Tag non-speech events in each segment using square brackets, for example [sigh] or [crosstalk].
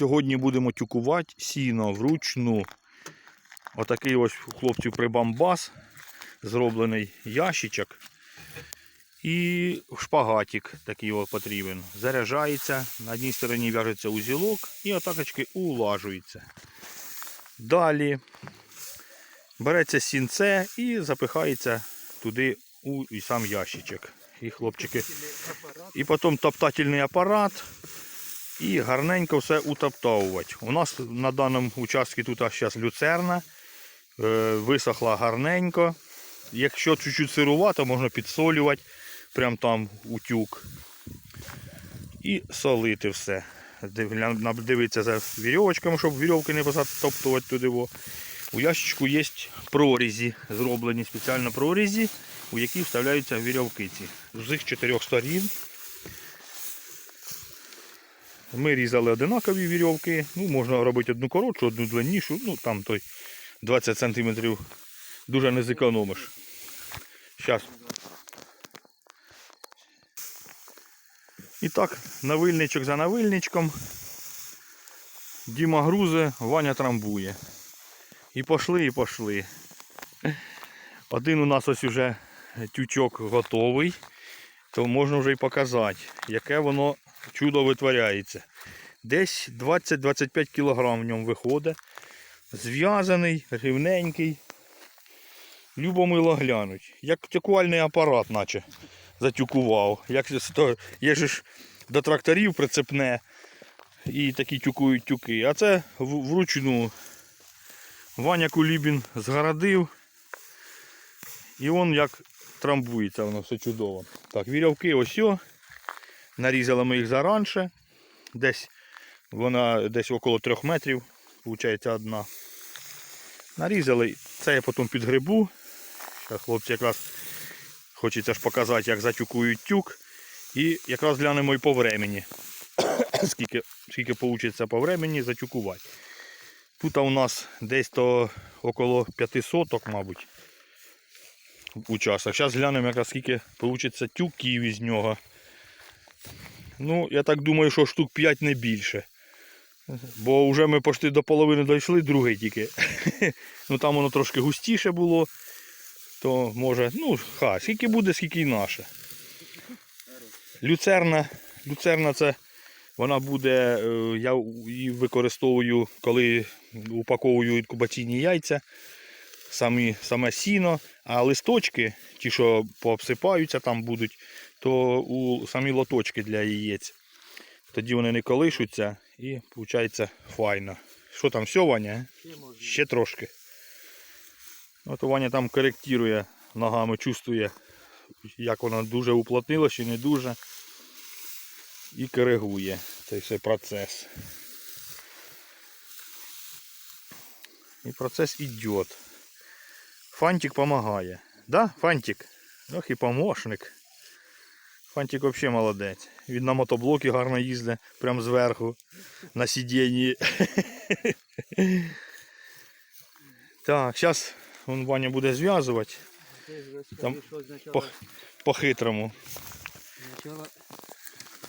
Сьогодні будемо тюкувати сіно вручну. Отакий ось у хлопців прибамбас. Зроблений ящичок. І шпагатик такий от потрібен. Заряджається, на одній стороні в'яжеться узілок і отакочки улажується. Далі береться сінце і запихається туди у і сам ящичок. І хлопчики. І потім топтательний апарат. І гарненько все утоптовувати. У нас на даному участку тут зараз люцерна. Е, висохла гарненько. Якщо чуть-чуть сирувато, можна підсолювати. Прям там утюг. І солити все. Дивитися за вірьовочками, щоб вірьовки не затоптувати туди. У ящичку є прорізі, зроблені спеціально прорізі, у які вставляються вірьовки. З усіх чотирьох сторін. Ми різали одинакові вірьовки. Ну, можна робити одну коротшу, одну длиннішу, ну там той 20 см дуже не зекономиш. Зараз. І так, навильничок за навильничком. Діма грузе, Ваня трамбує. І пошли, і пошли. Один у нас ось уже тючок готовий, то можна вже й показати, яке воно чудо витворяється. Десь 20-25 кг в ньому виходить. Зв'язаний, рівненький. Любомило глянуть. Як тюкувальний апарат, наче затюкував. Як то- є ж до тракторів прицепне і такі тюкують тюки. А це вручну Ваня Кулібін згородив. І он як трамбується, воно все чудово. Так, вірьовки ось. о. Нарізали ми їх заранше. Десь вона десь около трьох метрів, виходить одна. Нарізали, це я потім підгребу. Зараз хлопці якраз хочеться ж показати, як затюкують тюк. І якраз глянемо і по времені. [coughs] скільки, скільки вийде по времені затюкувати. Тут у нас десь то около 5 соток, мабуть, участок. Зараз глянемо, скільки вийде тюків із нього. Ну, я так думаю, що штук 5 не більше. Бо вже ми почти до половини дійшли, другий тільки. [laughs] ну там воно трошки густіше було. То може, ну, ха, скільки буде, скільки й наше. Люцерна, люцерна це вона буде, е, я її використовую, коли упаковую інкубаційні яйця, самі, саме сіно, а листочки, ті, що пообсипаються, там будуть, то у самі лоточки для яєць. Тоді вони не колишуться і виходить файно. Що там, все, Ваня? Ще трошки. От Ваня там коректує ногами, чувствує, як вона дуже уплотнила чи не дуже. І коригує цей все процес. І процес йде. Фантик допомагає. Да, Фантик? Ох і помощник. Фантик взагалі молодець. Він на мотоблокі гарно їздить, прямо зверху, на сидінні. [laughs] так, зараз Ваня буде зв'язувати Там по- по-хитрому. Сначала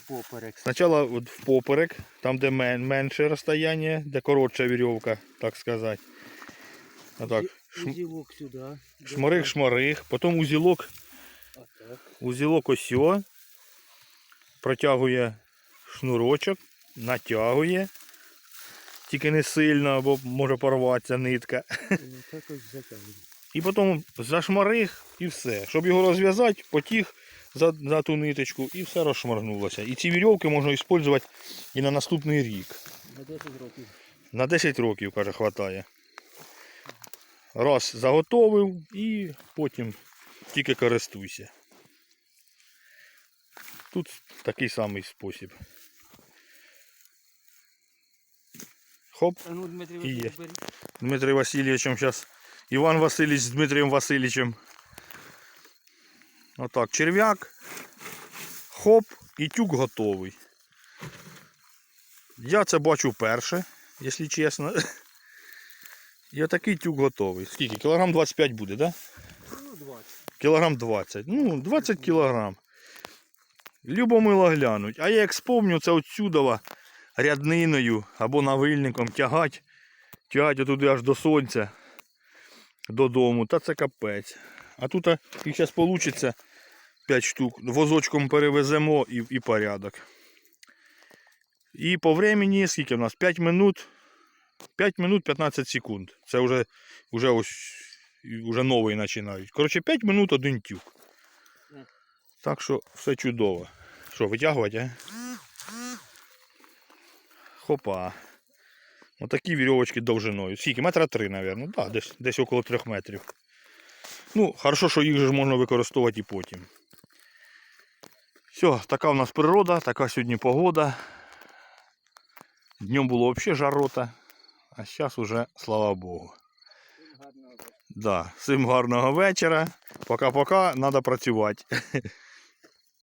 поперек. Спочатку в поперек, там де мен, менше розстояння, де коротша вірьовка, так сказати. Отак. Шм, Узелок сюда. шмарих, шмарих, потім узілок, узілок ось о, протягує шнурочок, натягує. Тільки не сильно, бо може порватися нитка. І затягнемо. І потім зашмарих і все. Щоб його розв'язати, потіг за, за ту ниточку і все розшмаргнулося. І ці вірьовки можна використовувати і на наступний рік. На 10 років. На 10 років, каже, хватає. Раз заготовив і потім тільки користуйся. Тут такий самий спосіб. Хоп, ну, Дмитрий, І є. Дмитрий Васильовичем зараз. Іван Васильович з Дмитрієм Васильовичем. Отак, черв'як. Хоп, і тюк готовий. Я це бачу вперше, якщо чесно. [laughs] І отакий тюк готовий. Скільки? Кілограм 25 буде, так? Да? Ну, 20. Кілограм 20. Ну, 20 кілограм. Любомило глянуть. А я як спомню, це отсюдова рядниною або навильником тягати, тягати туди аж до сонця, додому, та це капець. А тут їх зараз вийде 5 штук. Возочком перевеземо і, і порядок. І по времени, скільки в нас? 5 минут. 5 минут 15 секунд. Це вже, вже ось вже новий починають. Коротше, 5 минут один тюк. Так що все чудово. Що, витягувати, а? Хопа. Отакі вірьовочки довжиною. Скільки? Метра три, мабуть. Да, десь, десь около трьох метрів. Ну, хорошо, що їх же можна використовувати і потім. Все, така в нас природа, така сьогодні погода. Днем було взагалі жарота, а зараз уже, слава Богу. Гарного. Да, всім гарного вечора. Пока-пока, треба працювати. [laughs]